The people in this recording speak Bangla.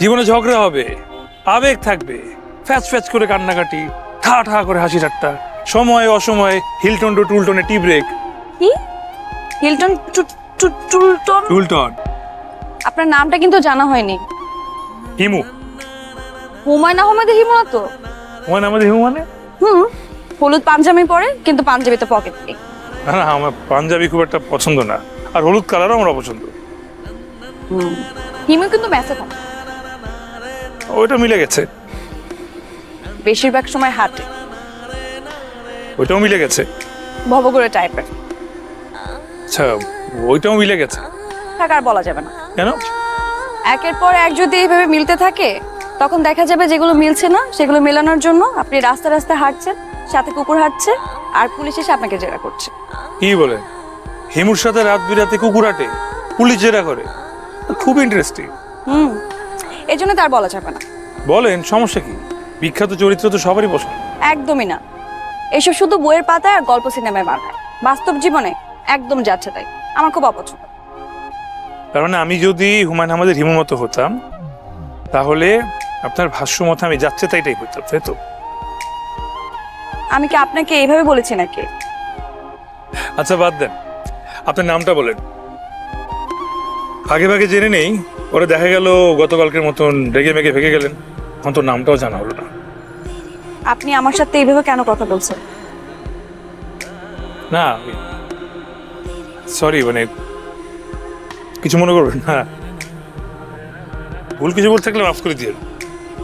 জীবনে ঝগড়া হবে আবেগ থাকবে ফ্যাচ ফ্যাচ করে কান্নাকাটি ঠা ঠা করে হাসি ঠাট্টা সময় অসময়ে হিলটন টু টুলটনে টি ব্রেক। কি? Hilton to- to- Tulton? Tulton. আপনার নামটা কিন্তু জানা হয়নি। হিমু। হুমায়ুন আহমেদ হিমু না তো? হুমায়ুন আমাদের হিমু মানে? হুম হলুদ পাঞ্জাবি পরে কিন্তু পাঞ্জাবিতে পকেট নেই। না না আমার পাঞ্জাবি খুব একটা পছন্দ না। আর হলুদ কালারও আমার অপছন্দ। হুম হিমু কিন্তু ম্যাচে থাকে ওইটা মিলে গেছে। বেশিরভাগ সময় হাঁটে। ওইটাও মিলে গেছে। ভবগুড়ে টাইপের আচ্ছা ওইটাও মিলে গেছে। থাকা আর বলা যাবে না। কেন? একের পর এক যদি এইভাবে মিলতে থাকে তখন দেখা যাবে যেগুলো মিলছে না সেগুলো মেলানোর জন্য আপনি রাস্তা রাস্তায় হাঁটছেন সাথে কুকুর হাঁটছে আর পুলিশ এসে আপনাকে জেরা করছে। কি বলেন? হিমুর সাথে রাত বিরাতে কুকুর হাঁটে পুলিশ জেরা করে। খুব ইন্টারেস্টিং হুম। এই জন্য তার বলা যাবে না। বলেন সমস্যা কি? বিখ্যাত চরিত্র তো সবারই পছন্দ। একদমই না। এসব শুধু বইয়ের পাতায় আর গল্প সিনেমায় বানায় বাস্তব জীবনে একদম যাচ্ছে তাই। আমার খুব অপছন্দ। তার মানে আমি যদি হুমায়ুন আহমেদের হিমু মতো হতাম তাহলে আপনার ভাষ্য মতো আমি যাচ্ছে তাইটাই করতাম তাই তো? আমি কি আপনাকে এইভাবে বলেছি নাকি? আচ্ছা বাদ দেন। আপনার নামটা বলেন। আগে ভাগে জেনে নেই। পরে দেখা গেল গতকালকের মতন রেগে মেগে ভেগে গেলেন। তো নামটাও জানা হলো না। আপনি আমার সাথে এইভাবে কেন কথা বলছেন? না সরি মানে কিছু মনে করবেন না। ভুল কিছু বলতে থাকলে মাফ করে দিয়ে